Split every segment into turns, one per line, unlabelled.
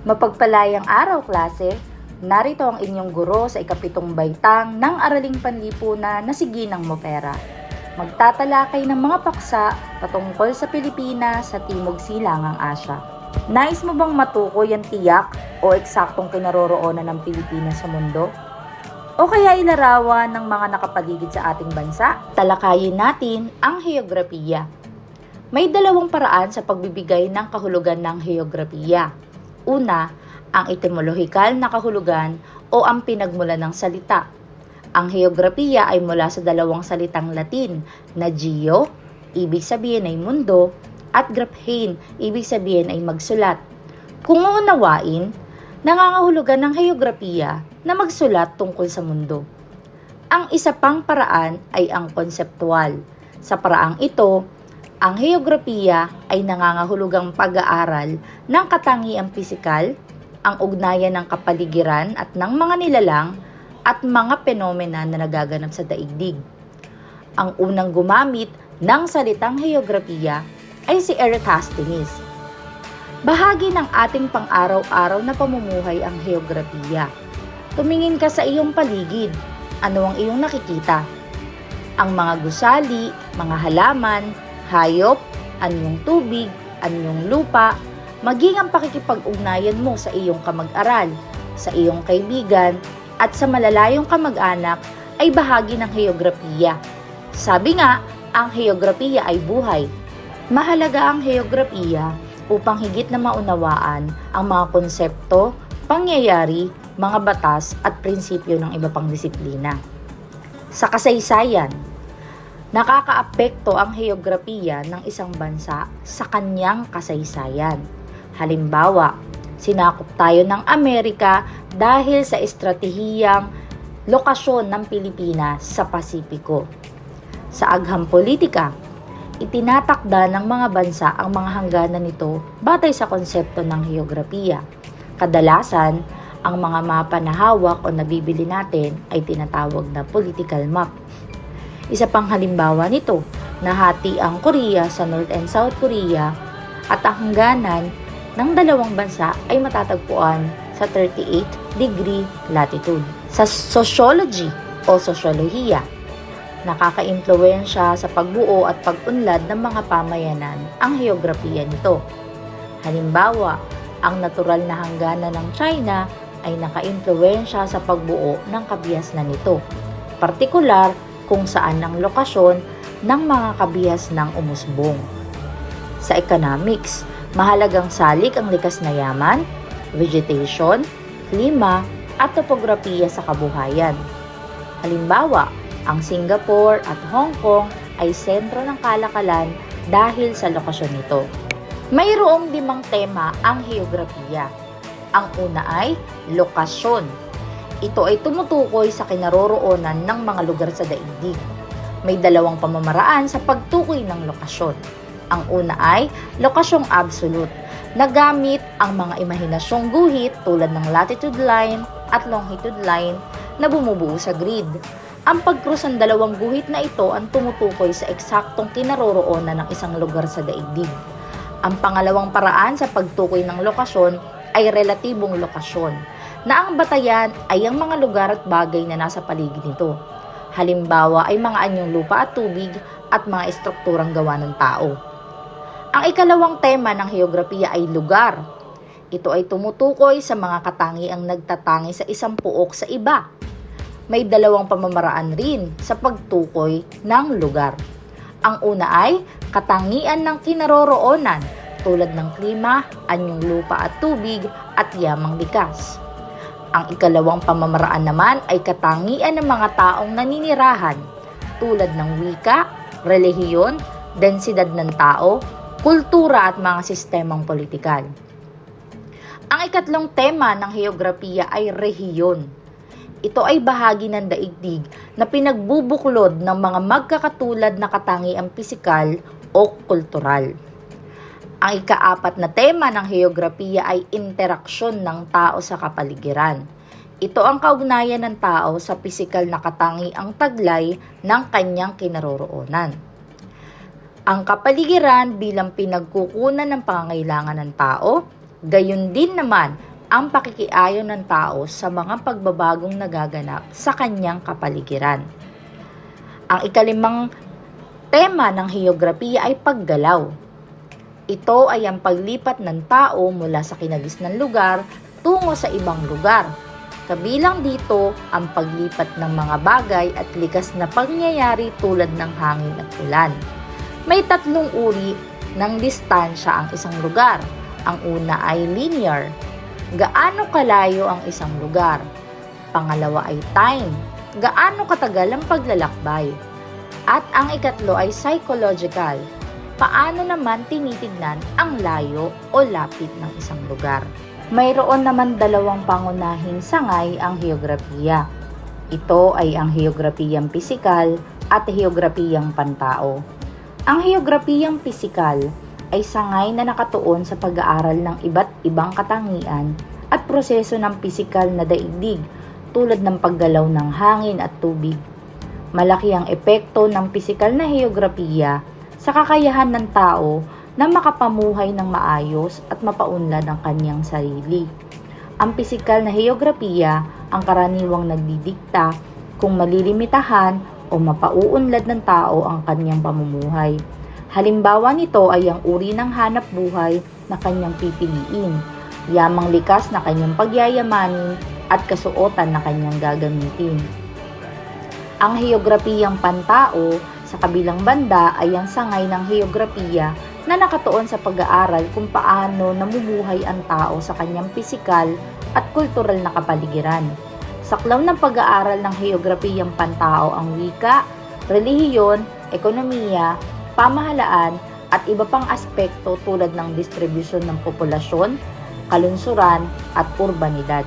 Mapagpalayang araw, klase. Narito ang inyong guro sa ikapitong baitang ng Araling Panlipunan na si Ginang Mopera. Magtatalakay ng mga paksa patungkol sa Pilipinas sa Timog Silangang Asya. Nais mo bang matukoy ang tiyak o eksaktong kinaroroonan ng Pilipinas sa mundo? O kaya ilarawan ng mga nakapaligid sa ating bansa? Talakayin natin ang heograpiya. May dalawang paraan sa pagbibigay ng kahulugan ng heograpiya. Una, ang etymolohikal na kahulugan o ang pinagmulan ng salita. Ang heograpiya ay mula sa dalawang salitang Latin na geo, ibig sabihin ay mundo, at graphein, ibig sabihin ay magsulat. Kung uunawain, nangangahulugan ng heograpiya na magsulat tungkol sa mundo. Ang isa pang paraan ay ang konseptual. Sa paraang ito, ang heograpiya ay nangangahulugang pag-aaral ng katangiang pisikal, ang ugnayan ng kapaligiran at ng mga nilalang at mga penomena na nagaganap sa daigdig. Ang unang gumamit ng salitang heograpiya ay si Eratosthenes. Bahagi ng ating pang-araw-araw na pamumuhay ang heograpiya. Tumingin ka sa iyong paligid. Ano ang iyong nakikita? Ang mga gusali, mga halaman, hayop, anyong tubig, anyong lupa, maging ang pakikipag-ugnayan mo sa iyong kamag-aral, sa iyong kaibigan, at sa malalayong kamag-anak ay bahagi ng heograpiya. Sabi nga, ang heograpiya ay buhay. Mahalaga ang heograpiya upang higit na maunawaan ang mga konsepto, pangyayari, mga batas at prinsipyo ng iba pang disiplina. Sa kasaysayan, nakakaapekto ang heograpiya ng isang bansa sa kanyang kasaysayan. Halimbawa, sinakop tayo ng Amerika dahil sa estratehiyang lokasyon ng Pilipinas sa Pasipiko. Sa agham politika, itinatakda ng mga bansa ang mga hangganan nito batay sa konsepto ng heograpiya. Kadalasan, ang mga mapa na hawak o nabibili natin ay tinatawag na political map. Isa pang halimbawa nito, nahati ang Korea sa North and South Korea at ang hangganan ng dalawang bansa ay matatagpuan sa 38 degree latitude. Sa sociology o sosyolohiya, nakaka-impluensya sa pagbuo at pag-unlad ng mga pamayanan ang heograpiya nito. Halimbawa, ang natural na hangganan ng China ay naka-impluensya sa pagbuo ng kabihasnan nito. Partikular kung saan ang lokasyon ng mga kabihas ng umusbong. Sa economics, mahalagang salik ang likas na yaman, vegetation, klima, at topografiya sa kabuhayan. Halimbawa, ang Singapore at Hong Kong ay sentro ng kalakalan dahil sa lokasyon nito. Mayroong limang tema ang heograpiya. Ang una ay lokasyon. Ito ay tumutukoy sa kinaroroonan ng mga lugar sa daigdig. May dalawang pamamaraan sa pagtukoy ng lokasyon. Ang una ay lokasyong absolute na gamit ang mga imahinasyong guhit tulad ng latitude line at longitude line na bumubuo sa grid. Ang pagkrus ng dalawang guhit na ito ang tumutukoy sa eksaktong kinaroroonan ng isang lugar sa daigdig. Ang pangalawang paraan sa pagtukoy ng lokasyon ay relatibong lokasyon, na ang batayan ay ang mga lugar at bagay na nasa paligid nito. Halimbawa ay mga anyong lupa at tubig at mga estrukturang gawa ng tao. Ang ikalawang tema ng heograpiya ay lugar. Ito ay tumutukoy sa mga katangiang nagtatangi sa isang puok sa iba. May dalawang pamamaraan rin sa pagtukoy ng lugar. Ang una ay katangian ng kinaroroonan tulad ng klima, anyong lupa at tubig at yamang likas. Ang ikalawang pamamaraan naman ay katangian ng mga taong naninirahan tulad ng wika, relihiyon, densidad ng tao, kultura at mga sistemang politikal. Ang ikatlong tema ng heograpiya ay rehiyon. Ito ay bahagi ng daigdig na pinagbubuklod ng mga magkakatulad na katangiang pisikal o kultural. Ang ikaapat na tema ng heograpiya ay interaksyon ng tao sa kapaligiran. Ito ang kaugnayan ng tao sa pisikal na katangiang taglay ng kanyang kinaroroonan. Ang kapaligiran bilang pinagkukunan ng pangangailangan ng tao, gayon din naman ang pakikiayon ng tao sa mga pagbabagong nagaganap sa kanyang kapaligiran. Ang ikalimang tema ng heograpiya ay paggalaw. Ito ay ang paglipat ng tao mula sa kinagisnang lugar tungo sa ibang lugar. Kabilang dito ang paglipat ng mga bagay at likas na pangyayari tulad ng hangin at ulan. May tatlong uri ng distansya ang isang lugar. Ang una ay linear. Gaano kalayo ang isang lugar? Pangalawa ay time. Gaano katagal ang paglalakbay? At ang ikatlo ay psychological. Paano naman tinitignan ang layo o lapit ng isang lugar? Mayroon naman dalawang pangunahing sangay ang heograpiya. Ito ay ang heograpiyang pisikal at heograpiyang pantao. Ang heograpiyang pisikal ay sangay na nakatuon sa pag-aaral ng iba't ibang katangian at proseso ng pisikal na daigdig tulad ng paggalaw ng hangin at tubig. Malaki ang epekto ng pisikal na heograpiya sa kakayahan ng tao na makapamuhay ng maayos at mapaunlad ang kanyang sarili. Ang pisikal na heograpiya ang karaniwang nagdidikta kung malilimitahan o mapauunlad ng tao ang kanyang pamumuhay. Halimbawa nito ay ang uri ng hanap buhay na kanyang pipiliin, yamang likas na kanyang pagyayamanin at kasuotan na kanyang gagamitin. Ang heograpiyang pantao sa kabilang banda ay ang sangay ng heograpiya na nakatuon sa pag-aaral kung paano namumuhay ang tao sa kanyang pisikal at kultural na kapaligiran. Saklaw ng pag-aaral ng heograpiyang pantao ang wika, relihiyon, ekonomiya, pamahalaan at iba pang aspekto tulad ng distribusyon ng populasyon, kalunsuran at urbanidad.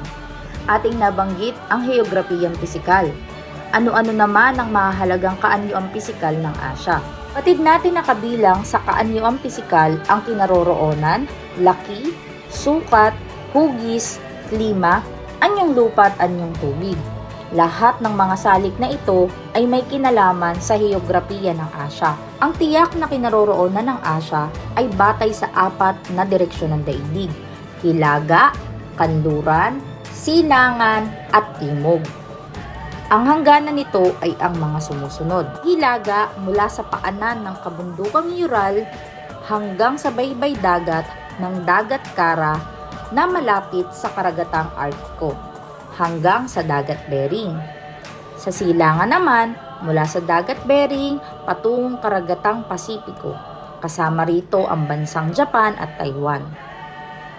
Ating nabanggit ang heograpiyang pisikal. Ano-ano naman ang mahalagang kaanyuang pisikal ng Asya? Patid natin na kabilang sa kaanyuang pisikal ang kinaroroonan, laki, sukat, hugis, klima, anyong lupa at anyong tubig. Lahat ng mga salik na ito ay may kinalaman sa heograpiya ng Asya. Ang tiyak na kinaroroonan ng Asya ay batay sa apat na direksyon ng daigdig. Hilaga, kanluran, silangan, at timog. Ang hangganan nito ay ang mga sumusunod. Hilaga mula sa paanan ng kabundukang Ural hanggang sa baybay dagat ng Dagat Kara na malapit sa karagatang Arctico hanggang sa Dagat Bering. Sa silangan naman, mula sa Dagat Bering patungong karagatang Pasipiko. Kasama rito ang bansang Japan at Taiwan.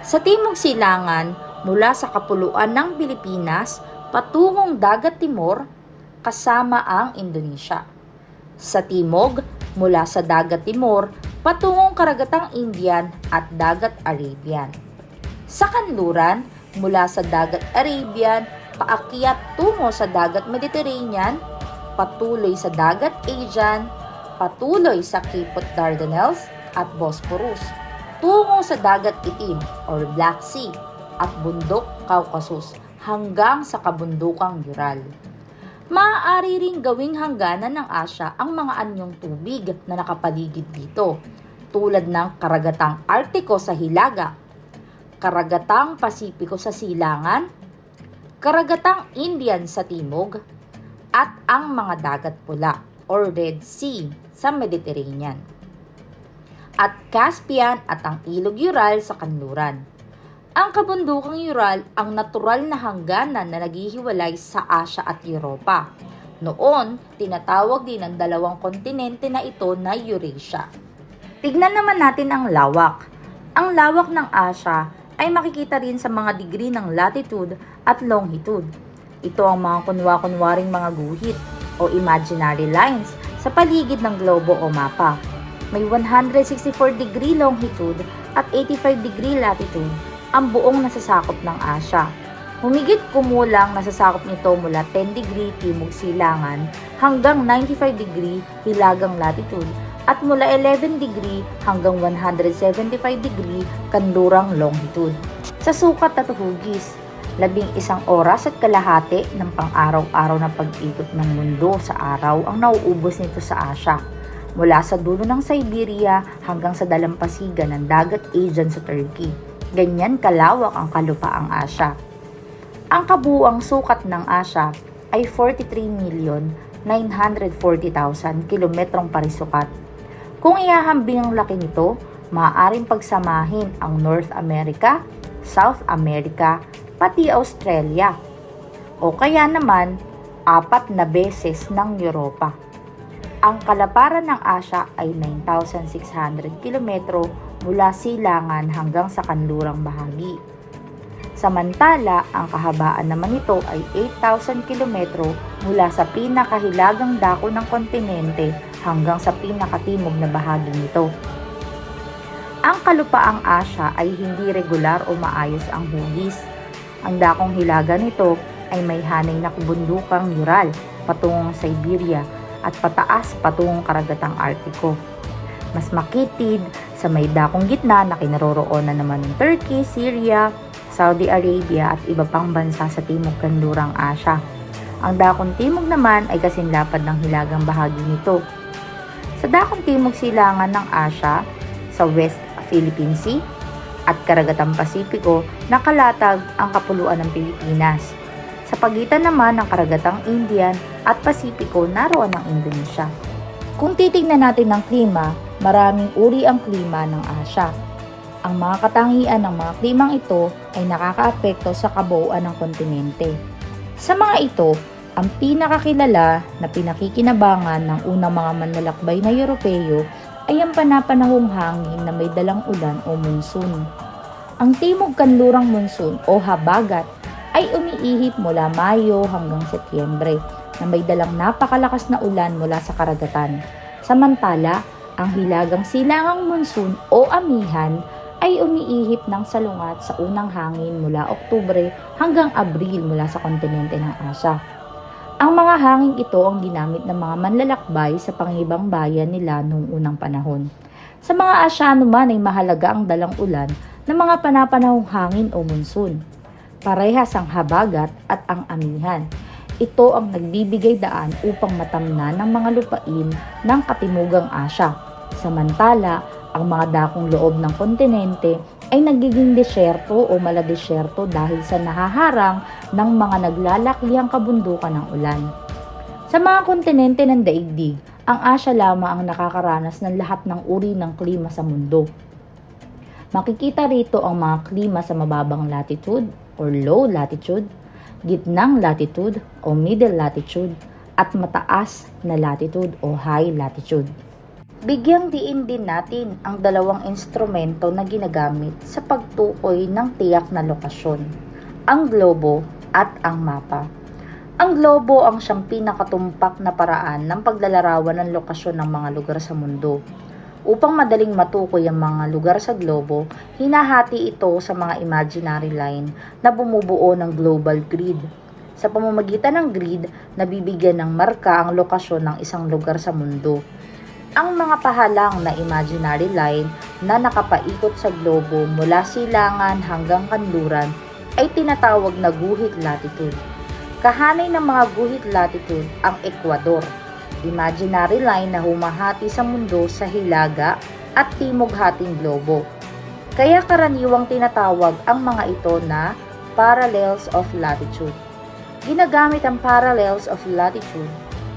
Sa timog silangan, mula sa kapuluan ng Pilipinas patungong Dagat Timor kasama ang Indonesia. Sa timog, mula sa Dagat Timor patungong karagatang Indian at Dagat Arabian. Sa kanluran, mula sa Dagat Arabian paakyat tungo sa Dagat Mediterranean, patuloy sa Dagat Aegean, patuloy sa Cape Dardanelles at Bosporus, tungo sa Dagat Itim or Black Sea at Bundok Caucasus hanggang sa kabundukang Ural. Maaari ring gawing hangganan ng Asya ang mga anyong tubig na nakapaligid dito, tulad ng karagatang Artiko sa Hilaga, karagatang Pasipiko sa Silangan, karagatang Indian sa Timog, at ang mga dagat pula or Red Sea sa Mediterranean, at Caspian at ang Ilog Ural sa kanluran. Ang kabundukang Ural ang natural na hangganan na naghihiwalay sa Asya at Europa. Noon, tinatawag din ang dalawang kontinente na ito na Eurasia. Tignan naman natin ang lawak. Ang lawak ng Asya ay makikita rin sa mga degree ng latitude at longitude. Ito ang mga kunwa-kunwaring mga guhit o imaginary lines sa paligid ng globo o mapa. May 164 degree longitude at 85 degree latitude ang buong nasasakop ng Asya. Humigit kumulang nasasakop nito mula 10 degree timog silangan hanggang 95 degree hilagang latitude at mula 11 degree hanggang 175 degree kanlurang longitude. Sa sukat at hugis, labing isang oras at kalahati ng pang-araw-araw na pag-ikot ng mundo sa araw ang nauubos nito sa Asya. Mula sa dulo ng Siberia hanggang sa dalampasigan ng dagat Aegean sa Turkey. Ganyan kalawak ang kalupaang Asya. Ang kabuuang sukat ng Asya ay 43,940,000 kilometrong parisukat. Kung ihahambing ang laki nito, maaaring pagsamahin ang North America, South America, pati Australia. O kaya naman, apat na beses ng Europa. Ang kalaparan ng Asya ay 9,600 kilometro mula silangan hanggang sa kanlurang bahagi. Samantala, ang kahabaan naman nito ay 8,000 kilometro mula sa pinakahilagang dako ng kontinente hanggang sa pinakatimog na bahagi nito. Ang kalupaang Asya ay hindi regular o maayos ang hugis. Ang dakong hilaga nito ay may hanay na kabundukang Ural patungong Siberia at pataas patungong karagatang Artiko. Mas makitid sa may dakong gitna na kinaroroonan naman ng Turkey, Syria, Saudi Arabia at iba pang bansa sa timog kanlurang Asya. Ang dakong timog naman ay kasinlapad ng hilagang bahagi nito. Sa dakong timog silangan ng Asya, sa West Philippine Sea at karagatang Pasipiko, nakalatag ang kapuluan ng Pilipinas. Sa pagitan naman ng karagatang Indian at Pasipiko, naroon ang Indonesia. Kung titignan natin ng klima, maraming uri ang klima ng Asya. Ang mga katangian ng mga klimang ito ay nakakaapekto sa kabuuan ng kontinente. Sa mga ito, ang pinakakilala na pinakikinabangan ng unang mga manlalakbay na Europeo ay ang panapanahong hangin na may dalang ulan o monsoon. Ang timog kanlurang monsoon o habagat ay umiihip mula Mayo hanggang Setyembre na may dalang napakalakas na ulan mula sa karagatan. Samantala, ang hilagang silangang monsoon o amihan ay umiihip ng salungat sa unang hangin mula Oktubre hanggang Abril mula sa kontinente ng Asya. Ang mga hangin ito ang ginamit ng mga manlalakbay sa pangibang bayan nila noong unang panahon. Sa mga Asyano man ay mahalaga ang dalang ulan ng mga panapanahong hangin o monsoon. Parehas ang habagat at ang amihan. Ito ang nagbibigay daan upang matamnan ng mga lupain ng katimugang Asya. Samantala, ang mga dakong loob ng kontinente ay nagiging desyerto o maladesyerto dahil sa nahaharang ng mga naglalakihang kabundukan ng ulan. Sa mga kontinente ng daigdig, ang Asya lamang ang nakakaranas ng lahat ng uri ng klima sa mundo. Makikita rito ang mga klima sa mababang latitude or low latitude, gitnang latitude o middle latitude, at mataas na latitude o high latitude. Bigyang diin din natin ang dalawang instrumento na ginagamit sa pagtukoy ng tiyak na lokasyon, ang globo at ang mapa. Ang globo ang siyang pinakatumpak na paraan ng paglalarawan ng lokasyon ng mga lugar sa mundo. Upang madaling matukoy ang mga lugar sa globo, hinahati ito sa mga imaginary line na bumubuo ng global grid. Sa pamamagitan ng grid, nabibigyan ng marka ang lokasyon ng isang lugar sa mundo. Ang mga pahalang na imaginary line na nakapaikot sa globo mula silangan hanggang kanluran ay tinatawag na guhit latitude. Kahanay ng mga guhit latitude ang Ecuador, imaginary line na humahati sa mundo sa hilaga at timog hating globo. Kaya karaniwang tinatawag ang mga ito na parallels of latitude. Ginagamit ang parallels of latitude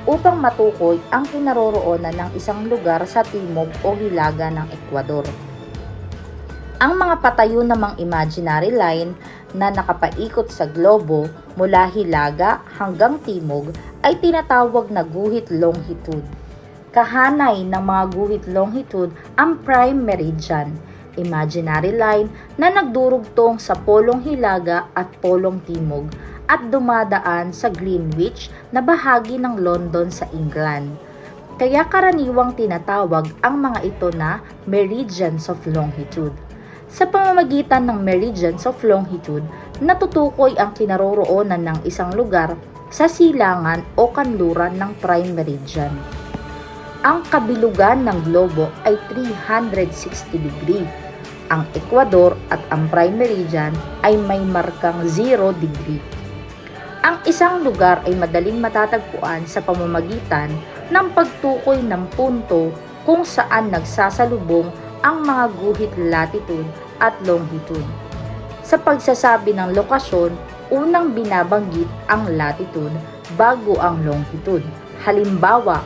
upang matukoy ang kinaroroonan ng isang lugar sa timog o hilaga ng Ecuador. Ang mga patayo namang imaginary line na nakapaikot sa globo mula hilaga hanggang timog ay tinatawag na guhit longitude. Kahanay ng mga guhit longitude ang prime meridian, imaginary line na nagdurugtong sa polong hilaga at polong timog at dumadaan sa Greenwich na bahagi ng London sa England. Kaya karaniwang tinatawag ang mga ito na meridians of longitude. Sa pamamagitan ng meridians of longitude, natutukoy ang kinaroroonan ng isang lugar sa silangan o kanluran ng prime meridian. Ang kabilugan ng globo ay 360 degree. Ang Ecuador at ang prime meridian ay may markang 0 degree. Ang isang lugar ay madaling matatagpuan sa pamamagitan ng pagtukoy ng punto kung saan nagsasalubong ang mga guhit latitude at longitude. Sa pagsasabi ng lokasyon, unang binabanggit ang latitude bago ang longitude. Halimbawa,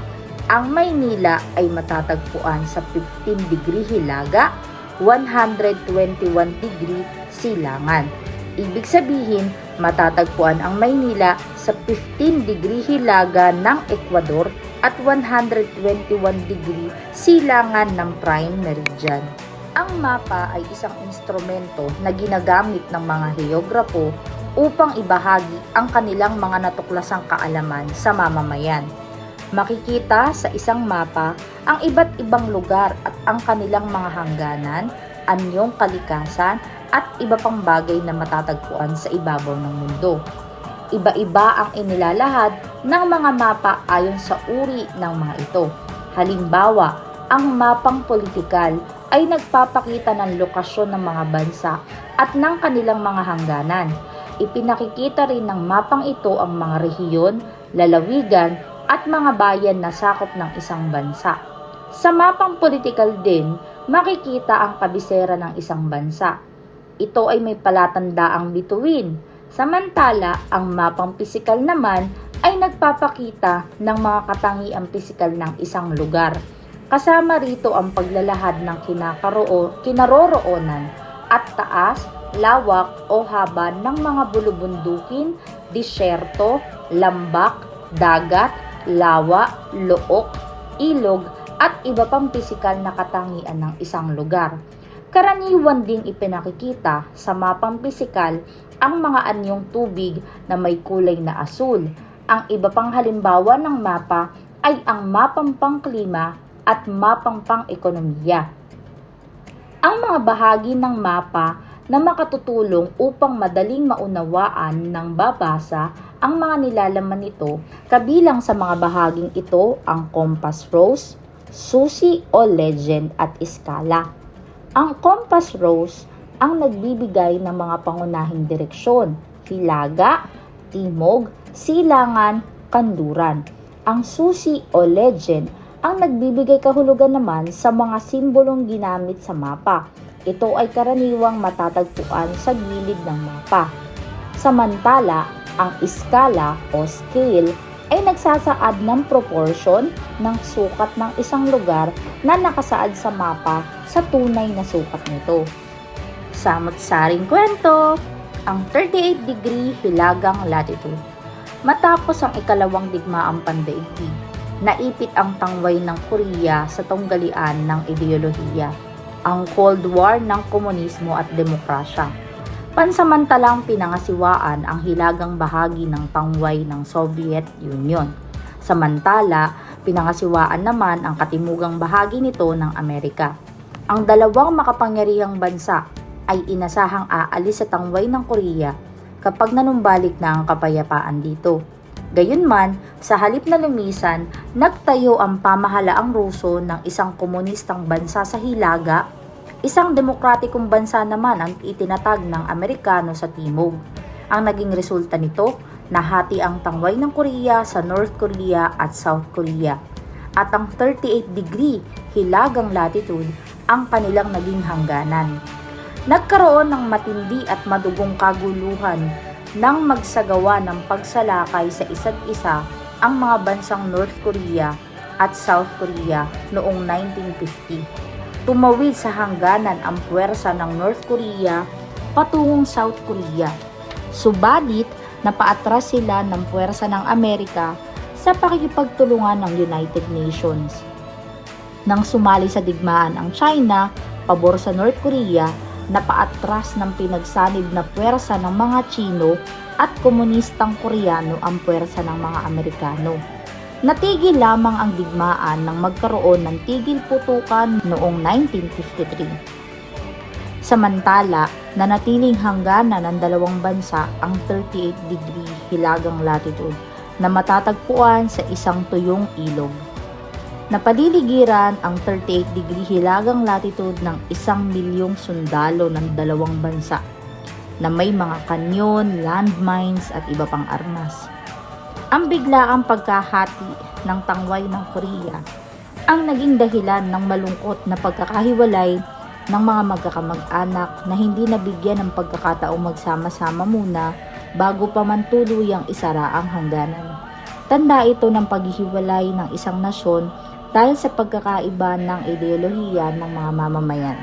ang Maynila ay matatagpuan sa 15 degree Hilaga, 121 degree Silangan. Ibig sabihin, matatagpuan ang Maynila sa 15 degree Hilaga ng Ecuador at 121 degree Silangan ng Prime Meridian. Ang mapa ay isang instrumento na ginagamit ng mga heograpo upang ibahagi ang kanilang mga natuklasang kaalaman sa mamamayan. Makikita sa isang mapa ang iba't ibang lugar at ang kanilang mga hangganan, anyong kalikasan at iba pang bagay na matatagpuan sa ibabaw ng mundo. Iba-iba ang inilalahad ng mga mapa ayon sa uri ng mga ito. Halimbawa, ang mapang politikal ay nagpapakita ng lokasyon ng mga bansa at ng kanilang mga hangganan. Ipinakikita rin ng mapang ito ang mga rehiyon, lalawigan at mga bayan na sakop ng isang bansa. Sa mapang politikal din, makikita ang kabisera ng isang bansa. Ito ay may palatandaang bituin. Samantala, ang mapang pisikal naman ay nagpapakita ng mga katangiang pisikal ng isang lugar. Kasama rito ang paglalahad ng kinaroroonan at taas, lawak o haba ng mga bulubundukin, disyerto, lambak, dagat, lawa, look, ilog at iba pang pisikal na katangian ng isang lugar. Karaniwan ding ipinakikita sa mapang pisikal ang mga anyong tubig na may kulay na asul. Ang iba pang halimbawa ng mapa ay ang mapang pangklima at mapang pang-ekonomiya. Ang mga bahagi ng mapa na makatutulong upang madaling maunawaan ng babasa ang mga nilalaman nito, kabilang sa mga bahaging ito ang compass rose, susi o legend at iskala. Ang compass rose ang nagbibigay ng mga pangunahing direksyon, hilaga, timog, silangan, kanduran. Ang susi o legend ang nagbibigay kahulugan naman sa mga simbolong ginamit sa mapa. Ito ay karaniwang matatagpuan sa gilid ng mapa. Samantala, ang iskala o scale ay nagsasaad ng proportion ng sukat ng isang lugar na nakasaad sa mapa sa tunay na sukat nito. Samot-saring kwento, ang 38 degree hilagang latitude. Matapos ang ikalawang digmaang pandaigdig, naipit ang tangway ng Korea sa tunggalian ng ideolohiya, ang Cold War ng komunismo at demokrasya. Pansamantalang pinangasiwaan ang hilagang bahagi ng tangway ng Soviet Union. Samantala, pinangasiwaan naman ang katimugang bahagi nito ng Amerika. Ang dalawang makapangyarihang bansa ay inasahang aalis sa tangway ng Korea kapag nanumbalik na ang kapayapaan dito. Gayunman, sa halip na lumisan, nagtayo ang pamahalaang Ruso ng isang komunistang bansa sa Hilaga, isang demokratikong bansa naman ang itinatag ng Amerikano sa Timog. Ang naging resulta nito, nahati ang tangway ng Korea sa North Korea at South Korea. At ang 38 degree hilagang latitude ang kanilang naging hangganan. Nagkaroon ng matindi at madugong kaguluhan nang magsagawa ng pagsalakay sa isa't isa ang mga bansang North Korea at South Korea noong 1950. Tumawid sa hangganan ang puwersa ng North Korea patungong South Korea. Subalit, napaatras sila ng puwersa ng Amerika sa pakikipagtulungan ng United Nations. Nang sumali sa digmaan ang China, pabor sa North Korea, napaatras ng pinagsanib na puwersa ng mga Chino at komunistang Koreano ang puwersa ng mga Amerikano. Natigil lamang ang digmaan nang magkaroon ng tigil putukan noong 1953. Samantala, nanatiling hangganan ng dalawang bansa ang 38 degree hilagang latitude na matatagpuan sa isang tuyong ilog. Napaliligiran ang 38 degree hilagang latitude ng isang milyong sundalo ng dalawang bansa na may mga kanyon, landmines at iba pang armas. Ang biglaang pagkahati ng tangway ng Korea ang naging dahilan ng malungkot na pagkakahiwalay ng mga magkakamag-anak na hindi nabigyan ng pagkakataong magsama-sama muna bago pa man tuluyang isara ang hangganan. Tanda ito ng paghihiwalay ng isang nasyon dahil sa pagkakaiba ng ideolohiya ng mga mamamayan.